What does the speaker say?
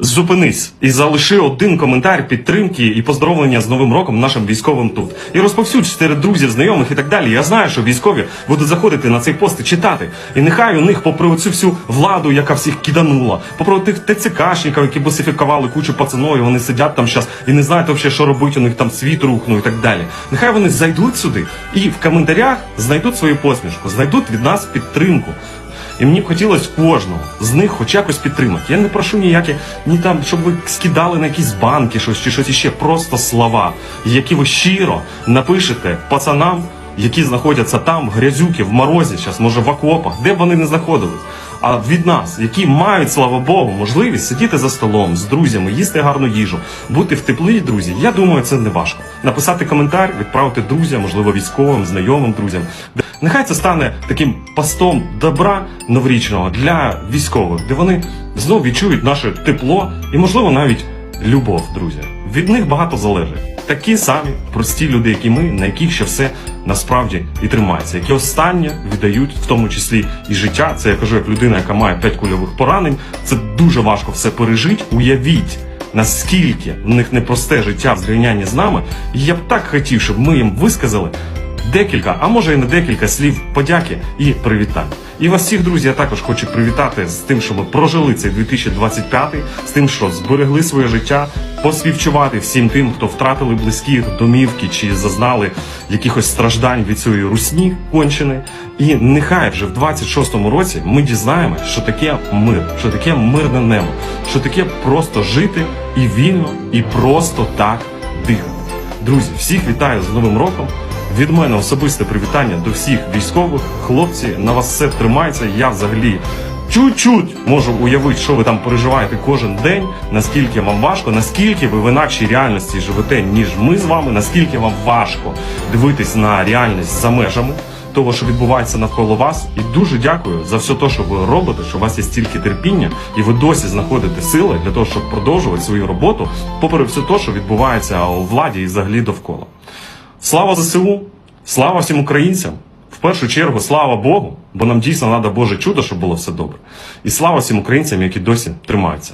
Зупинись і залиши один коментар підтримки і поздоровлення з Новим роком нашим військовим тут. І розповсюдь серед друзів, знайомих і так далі. Я знаю, що військові будуть заходити на цей пост і читати. І нехай у них, попри цю всю владу, яка всіх киданула, попри тих ТЦКшників, які босифікували кучу пацаною, вони сидять там зараз і не знають взагалі, що робити, у них там світ рухнув і так далі. Нехай вони зайдуть сюди і в коментарях знайдуть свою посмішку, знайдуть від нас підтримку. І мені б хотілося кожного з них хоч якось підтримати. Я не прошу ніякі, ні там, щоб ви скидали на якісь банки щось чи щось іще, просто слова, які ви щиро напишете пацанам, які знаходяться там, грязюки, в морозі, зараз, може в окопах, де б вони не знаходились. А від нас, які мають, слава Богу, можливість сидіти за столом з друзями, їсти гарну їжу, бути в теплі, друзі, я думаю, це не важко. Написати коментар, відправити друзям, можливо, військовим, знайомим друзям. Нехай це стане таким постом добра новорічного для військових, де вони знов відчують наше тепло і, можливо, навіть любов, друзі. Від них багато залежить. Такі самі прості люди, як і ми, на яких ще все насправді і тримається, які останнє віддають, в тому числі і життя. Це я кажу як людина, яка має п'ять кульових поранень. Це дуже важко все пережити. Уявіть. Наскільки в них непросте життя в зрівнянні з нами, і я б так хотів, щоб ми їм висказали декілька, а може і не декілька слів подяки і привітань. І вас всіх, друзі, я також хочу привітати з тим, що ми прожили цей 2025, з тим, що зберегли своє життя, поспівчувати всім тим, хто втратили близьких домівки чи зазнали якихось страждань від цієї русні конченої. І нехай вже в 26-му році ми дізнаємося, що таке мир, що таке мирне небо, що таке просто жити і вільно, і просто так дихати. Друзі, всіх вітаю з Новим роком. Від мене особисте привітання до всіх військових. Хлопці, на вас все тримається. Я взагалі чуть-чуть можу уявити, що ви там переживаєте кожен день, наскільки вам важко, наскільки ви в інакшій реальності живете, ніж ми з вами, наскільки вам важко дивитись на реальність за межами того, що відбувається навколо вас. І дуже дякую за все те, що ви робите, що у вас є стільки терпіння, і ви досі знаходите сили для того, щоб продовжувати свою роботу, попри все те, що відбувається у владі і взагалі довкола. Слава ЗСУ, слава всім українцям. В першу чергу, слава Богу, бо нам дійсно треба Боже чудо, щоб було все добре. І слава всім українцям, які досі тримаються.